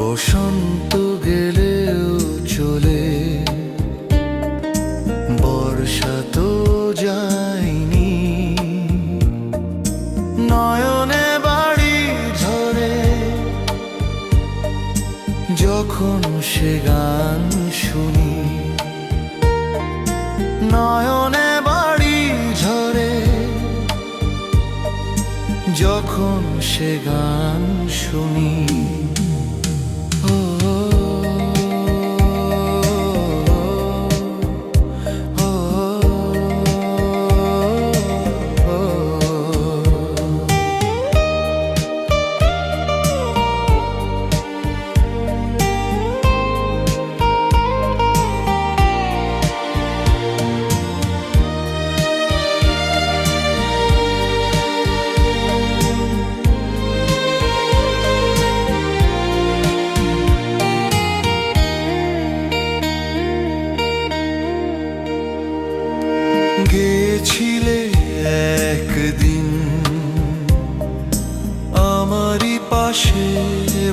বসন্ত গেলেও চলে। বর্ষা তো যায়নি। নয়নে বাড়ি ধরে যখন সে গান শুনি, নয়নে বাড়ি ঝরে। যখন সে গান শুনি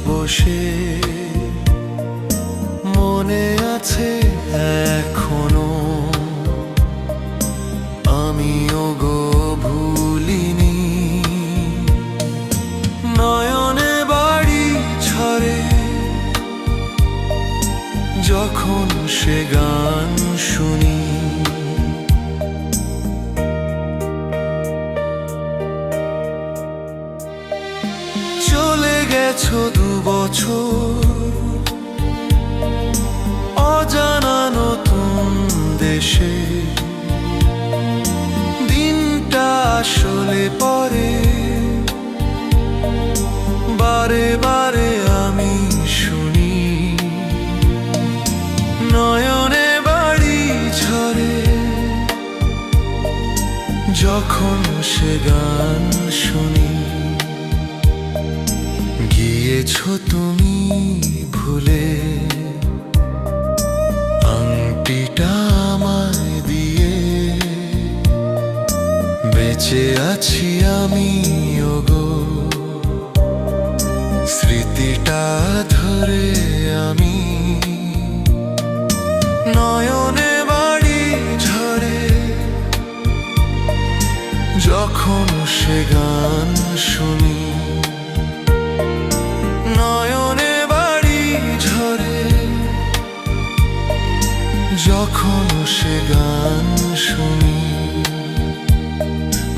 বসে। মনে আছে এখনও। আমিও গো ভুলিনি। নয়নে বাড়ি ছাড়ে। যখন সে গান শুনি গেছো দু বছর। অজানা নতুন দেশে। দিনটা আসলে পরে। বারে বারে আমি শুনি। নয়নে বাড়ি ঝরে। যখন সে গান শুনি। গিয়েছো তুমি ভুলে? আংটিটা আমায় দিয়ে বেঁচে আছি আমি, ওগো। স্মৃতিটা ধরে আমি নয়নে বাড়ি ঝরে। যখন সে গান শুনি যখন সে গান শুনি।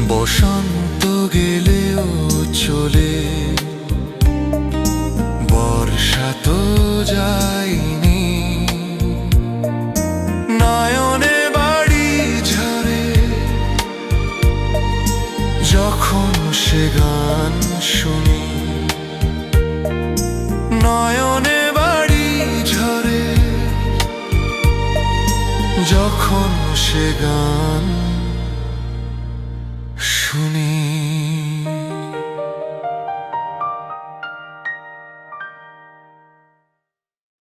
বসন্ত গেলেও চলে। বর্ষা তো যায়নি। নয়নে বাড়ি ঝরে। যখন সে গান শুনি, নয়নে যখন সে গান